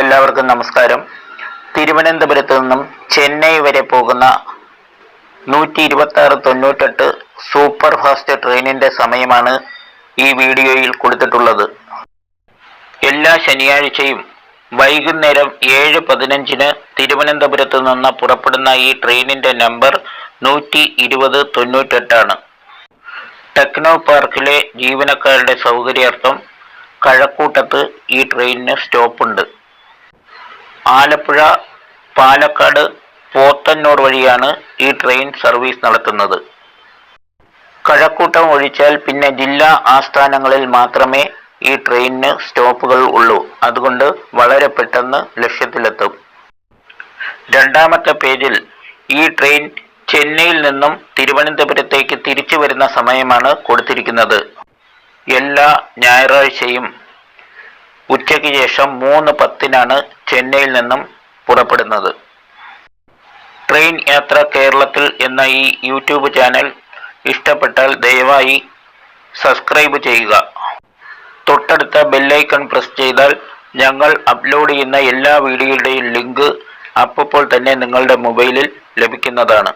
എല്ലാവർക്കും നമസ്കാരം. തിരുവനന്തപുരത്ത് നിന്നും ചെന്നൈ വരെ പോകുന്ന നൂറ്റി ഇരുപത്തി ആറ് തൊണ്ണൂറ്റെട്ട് സൂപ്പർ ഫാസ്റ്റ് ട്രെയിനിന്റെ സമയമാണ് ഈ വീഡിയോയിൽ കൊടുത്തിട്ടുള്ളത്. എല്ലാ ശനിയാഴ്ചയും വൈകുന്നേരം ഏഴ് പതിനഞ്ചിന് തിരുവനന്തപുരത്ത് നിന്ന് പുറപ്പെടുന്ന ഈ ട്രെയിനിന്റെ നമ്പർ നൂറ്റി ഇരുപത് തൊണ്ണൂറ്റെട്ടാണ്. ടെക്നോ പാർക്കിലെ ജീവനക്കാരുടെ സൗകര്യാർത്ഥം കഴക്കൂട്ടത്ത് ഈ ട്രെയിനിന് സ്റ്റോപ്പുണ്ട്. ആലപ്പുഴ പാലക്കാട് പോത്തന്നൂർ വഴിയാണ് ഈ ട്രെയിൻ സർവീസ് നടത്തുന്നത്. കഴക്കൂട്ടം ഒഴിച്ചാൽ പിന്നെ ജില്ലാ ആസ്ഥാനങ്ങളിൽ മാത്രമേ ഈ ട്രെയിനിന് സ്റ്റോപ്പുകൾ ഉള്ളൂ. അതുകൊണ്ട് വളരെ പെട്ടെന്ന് ലക്ഷ്യത്തിലെത്തും. രണ്ടാമത്തെ പേജിൽ ഈ ട്രെയിൻ ചെന്നൈയിൽ നിന്നും തിരുവനന്തപുരത്തേക്ക് തിരിച്ചു വരുന്ന സമയമാണ് കൊടുത്തിരിക്കുന്നത്. എല്ലാ ഞായറാഴ്ചയും ഉച്ചയ്ക്ക് ശേഷം മൂന്ന് പത്തിനാണ് ചെന്നൈയിൽ നിന്നും പുറപ്പെടുന്നത്. ട്രെയിൻ യാത്ര കേരളത്തിൽ എന്ന ഈ യൂട്യൂബ് ചാനൽ ഇഷ്ടപ്പെട്ടാൽ ദയവായി സബ്സ്ക്രൈബ് ചെയ്യുക. തൊട്ടടുത്ത ബെല്ലൈക്കൺ പ്രസ് ചെയ്താൽ ഞങ്ങൾ അപ്ലോഡ് ചെയ്യുന്ന എല്ലാ വീഡിയോയുടെയും ലിങ്ക് അപ്പോൾ തന്നെ നിങ്ങളുടെ മൊബൈലിൽ ലഭിക്കുന്നതാണ്.